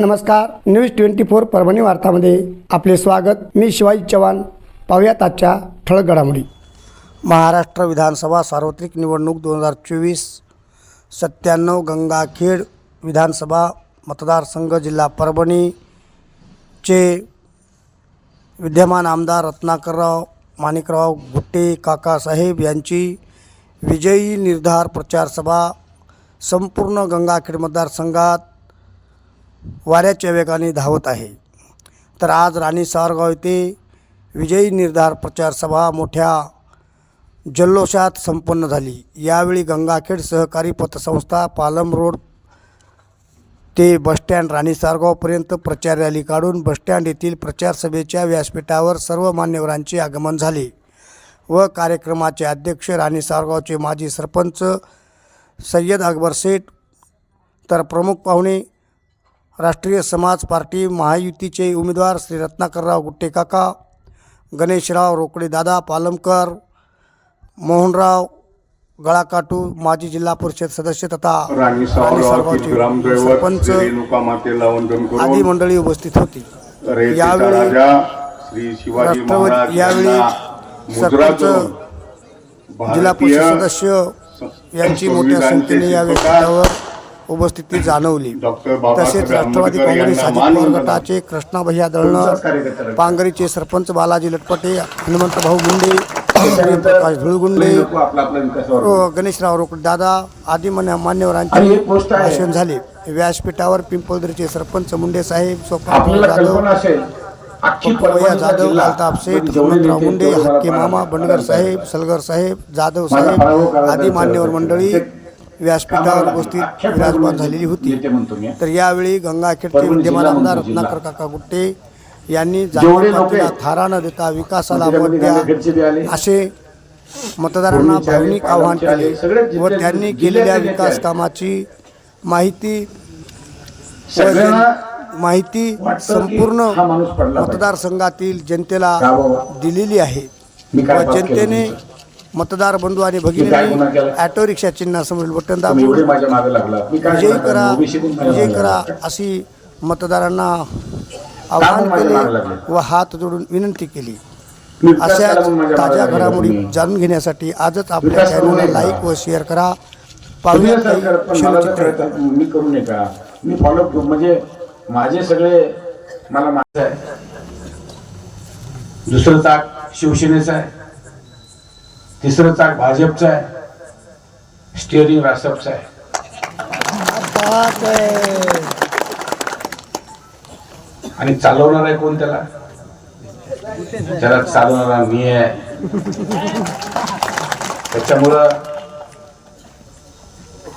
नमस्कार. News twenty four Parbhani वार्तामध्ये आपले स्वागत. मी शिवाजी चव्हाण. पाहूयात आजच्या ठळक घडामोडी. महाराष्ट्र विधानसभा सार्वत्रिक निवडणूक दोन हजार चोवीस सत्त्याण्णव गंगाखेड विधानसभा मतदारसंघ जिल्हा परभणीचे विद्यमान आमदार रत्नाकरराव माणिकराव गुट्टे काकासाहेब यांची विजयी निर्धार प्रचार सभा संपूर्ण गंगाखेड मतदारसंघात वाऱ्याच्या वेगाने धावत आहे. तर आज राणी सावरगाव येथे विजयी निर्धार प्रचार सभा मोठ्या जल्लोषात संपन्न झाली. यावेळी गंगाखेड सहकारी पतसंस्था पालम रोड ते बसस्टँड राणी सारगावपर्यंत प्रचार रॅली काढून बसस्टँड येथील प्रचारसभेच्या व्यासपीठावर सर्व मान्यवरांचे आगमन झाले व कार्यक्रमाचे अध्यक्ष राणी सारगावचे माजी सरपंच सय्यद अकबर शेठ तर प्रमुख पाहुणे राष्ट्रीय समाज पार्टी महायुतीचे उमेदवार श्री रत्नाकरराव गुट्टेकाका गणेशराव रोकडे दादा पालमकर मोहनराव गळाकाटू माजी जिल्हा परिषद सदस्य तथा सरपंच आदी मंडळी उपस्थित होती. यावेळी राजा श्री शिवाजी राष्ट्रवादी यावेळी सरपंच जिल्हा परिषद सदस्य यांची मोठ्या संख्येने या शिल्पकार व्यासपीठावर उपस्थिती जाणवली तसेच राष्ट्रवादी काँग्रेस अजित पवार. गटाचे कृष्णाभैया दळणं पांगरीचे सरपंच बालाजी लटपटे हनुमंत भाऊ गुंडे प्रकाश धुळगुंडे व गणेशराव रोकडे दादा आदी मान्यवरांचे. भाषण झाले व्यासपीठावर पिंपळदरीचे सरपंच मुंडे साहेब सोपान जाधव जाधव जिल्हा अल्ताफ शेठ हनुमंतराव मुंडे हक्के मामा बंडगर. साहेब सलगर साहेब जाधव साहेब करायचा आदी मान्यवर. मंडळी व्यासपीठावर उपस्थित विराजमान झालेली होती तर यावेळी गंगाखेडचे विद्यमान जिल्हा आमदार. रत्नाकर काका गुट्टे यांनी आहेत, थारा न देता विकासाला मत त्याच्यामध्ये द्या. असे मतदारांना भावनिक आवाहन केले व त्यांनी केलेल्या विकास. कामाची माहिती माहिती संपूर्ण. मतदारसंघातील जनतेला. दिलेली आहे व जनतेने? मतदार बंधू आणि केला? ऑटो रिक्षा चिन्हासमोरील बटन दाबून विजयी करा विजयी करा. अशी मतदारांना आवाहन केले? व हात जोडून विनंती केली मागे ताज्या घडामोडी. जाणून घेण्यासाठी आजच आपल्या चॅनलला? लाईक व शेअर करा पाहूया मी करू नये का मी फॉलो म्हणजे माझे सगळे मला माझं आहे दुसरं चाक शिवसेनेचं आहे तिसरं चाक भाजपचं आहे. स्टिअरिंग रासपचं आहे. आणि चालवणार आहे कोण त्याला? त्याला चालवणारा मी आहे. त्याच्यामुळं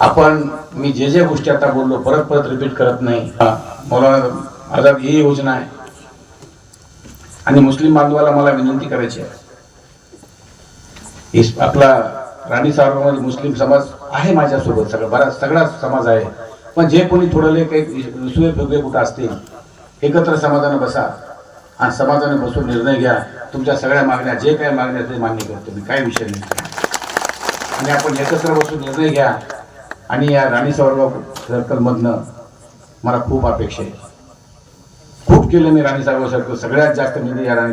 आपण मी जे जे गोष्टी आता बोललो परत परत रिपीट करत नाही. हा, मौलाना आझाद ही योजना आहे. आणि मुस्लिम बांधवाला मला विनंती करायची आहे. आपला राणी साहेबांमध्ये मुस्लिम समाज आहे माझ्यासोबत सगळं बराच सगळा समाज आहे. पण जे कोणी थोडले काही सुय फुगवे कुठं असतील एकत्र समाजानं बसा आणि समाजाने बसून निर्णय घ्या. तुमच्या सगळ्या मागण्या जे काही मागण्या ते मान्य करतो. मी काय विषय नाही. आणि आपण एकत्र बसून निर्णय घ्या. आणि या राणी सावरगाव सर्कलमधनं मला खूप अपेक्षा आहे. खूप केलं मी राणी सावरगाव सर्कल सगळ्यात जास्त निर्णय या राणी